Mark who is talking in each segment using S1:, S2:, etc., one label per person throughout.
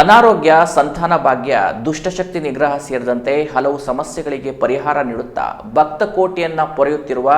S1: ಅನಾರೋಗ್ಯ, ಸಂತಾನ ಭಾಗ್ಯ ದುಷ್ಟಶಕ್ತಿ ನಿಗ್ರಹ ಸೇರಿದಂತೆ ಹಲವು ಸಮಸ್ಯೆಗಳಿಗೆ ಪರಿಹಾರ ನೀಡುತ್ತಾ ಭಕ್ತ ಕೋಟೆಯನ್ನ ಪೊರೆಯುತ್ತಿರುವ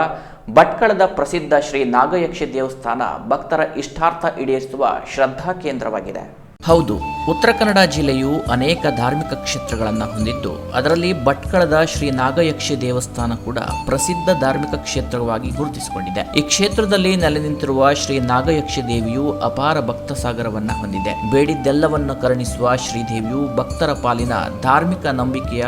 S1: ಭಟ್ಕಳದ ಪ್ರಸಿದ್ಧ ಶ್ರೀ ನಾಗಯಕ್ಷಿ ದೇವಸ್ಥಾನ ಭಕ್ತರ ಇಷ್ಟಾರ್ಥ ಈಡೇರಿಸುವ ಶ್ರದ್ಧಾ ಕೇಂದ್ರವಾಗಿದೆ. ಹೌದು, ಉತ್ತರ ಕನ್ನಡ ಜಿಲ್ಲೆಯು ಅನೇಕ ಧಾರ್ಮಿಕ ಕ್ಷೇತ್ರಗಳನ್ನು ಹೊಂದಿದ್ದು, ಅದರಲ್ಲಿ ಭಟ್ಕಳದ ಶ್ರೀ ನಾಗಯಕ್ಷಿ ದೇವಸ್ಥಾನ ಕೂಡ ಪ್ರಸಿದ್ಧ ಧಾರ್ಮಿಕ ಕ್ಷೇತ್ರವಾಗಿ ಗುರುತಿಸಿಕೊಂಡಿದೆ. ಈ ಕ್ಷೇತ್ರದಲ್ಲಿ ನೆಲೆ ನಿಂತಿರುವ ಶ್ರೀ ನಾಗಯಕ್ಷಿ ದೇವಿಯು ಅಪಾರ ಭಕ್ತ ಸಾಗರವನ್ನ ಹೊಂದಿದೆ. ಬೇಡಿದ್ದೆಲ್ಲವನ್ನು ಕರುಣಿಸುವ ಶ್ರೀದೇವಿಯು ಭಕ್ತರ ಪಾಲಿನ ಧಾರ್ಮಿಕ ನಂಬಿಕೆಯ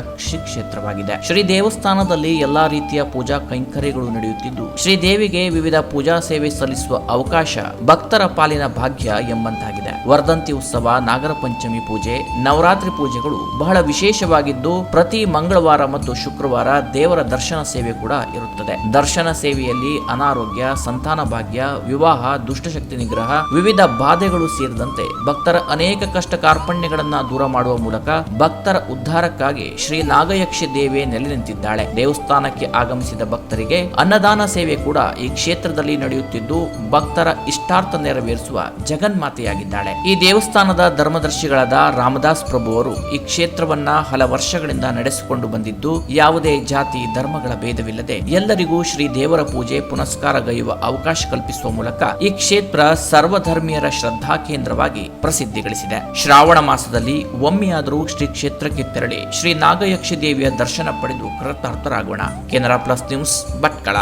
S1: ಕ್ಷೇತ್ರವಾಗಿದೆ. ಶ್ರೀ ದೇವಸ್ಥಾನದಲ್ಲಿ ಎಲ್ಲಾ ರೀತಿಯ ಪೂಜಾ ಕೈಂಕರ್ಯಗಳು ನಡೆಯುತ್ತಿದ್ದು ಶ್ರೀದೇವಿಗೆ ವಿವಿಧ ಪೂಜಾ ಸೇವೆ ಸಲ್ಲಿಸುವ ಅವಕಾಶ ಭಕ್ತರ ಪಾಲಿನ ಭಾಗ್ಯ ಎಂಬಂತಾಗಿದೆ. ವರ್ಧಂತಿ ಉತ್ಸವ ನಾಗರ ಪಂಚಮಿ ಪೂಜೆ, ನವರಾತ್ರಿ ಪೂಜೆಗಳು ಬಹಳ ವಿಶೇಷವಾಗಿದ್ದು ಪ್ರತಿ ಮಂಗಳವಾರ ಮತ್ತು ಶುಕ್ರವಾರ ದೇವರ ದರ್ಶನ ಸೇವೆ ಕೂಡ ಇರುತ್ತದೆ. ದರ್ಶನ ಸೇವೆಯಲ್ಲಿ ಅನಾರೋಗ್ಯ, ಸಂತಾನ ಭಾಗ್ಯ, ವಿವಾಹ, ದುಷ್ಟಶಕ್ತಿ ನಿಗ್ರಹ, ವಿವಿಧ ಬಾಧೆಗಳು ಸೇರಿದಂತೆ ಭಕ್ತರ ಅನೇಕ ಕಷ್ಟ ಕಾರ್ಪಣ್ಯಗಳನ್ನ ದೂರ ಮಾಡುವ ಮೂಲಕ ಭಕ್ತರ ಉದ್ಧಾರಕ್ಕಾಗಿ ಶ್ರೀ ನಾಗಯಕ್ಷಿ ದೇವಿ ನೆಲೆ ನಿಂತಿದ್ದಾಳೆ. ದೇವಸ್ಥಾನಕ್ಕೆ ಆಗಮಿಸಿದ ಭಕ್ತರಿಗೆ ಅನ್ನದಾನ ಸೇವೆ ಕೂಡ ಈ ಕ್ಷೇತ್ರದಲ್ಲಿ ನಡೆಯುತ್ತಿದ್ದು ಭಕ್ತರ ಇಷ್ಟಾರ್ಥ ನೆರವೇರಿಸುವ ಜಗನ್ಮಾತೆಯಾಗಿದ್ದಾಳೆ. ಈ ದೇವಸ್ಥಾನದ ಧರ್ಮದರ್ಶಿಗಳಾದ ರಾಮದಾಸ್ ಪ್ರಭುವರು ಈ ಕ್ಷೇತ್ರವನ್ನ ಹಲ ವರ್ಷಗಳಿಂದ ನಡೆಸಿಕೊಂಡು ಬಂದಿದ್ದು, ಯಾವುದೇ ಜಾತಿ ಧರ್ಮಗಳ ಭೇದವಿಲ್ಲದೆ ಎಲ್ಲರಿಗೂ ಶ್ರೀ ದೇವರ ಪೂಜೆ, ಪುನಸ್ಕಾರ ಗೈಯುವ ಅವಕಾಶ ಕಲ್ಪಿಸುವ ಮೂಲಕ ಈ ಕ್ಷೇತ್ರ ಸರ್ವಧರ್ಮೀಯರ ಶ್ರದ್ಧಾ ಕೇಂದ್ರವಾಗಿ ಪ್ರಸಿದ್ಧಿ ಗಳಿಸಿದೆ ಶ್ರಾವಣ ಮಾಸದಲ್ಲಿ ಒಮ್ಮೆಯಾದರೂ ಶ್ರೀ ಕ್ಷೇತ್ರಕ್ಕೆ ತೆರಳಿ ಶ್ರೀ ನಾಗಯಕ್ಷಿ ದೇವಿಯ ದರ್ಶನ ಪಡೆದು ಕೃತಾರ್ಥರಾಗೋಣ. Canara plus news Bhatkal.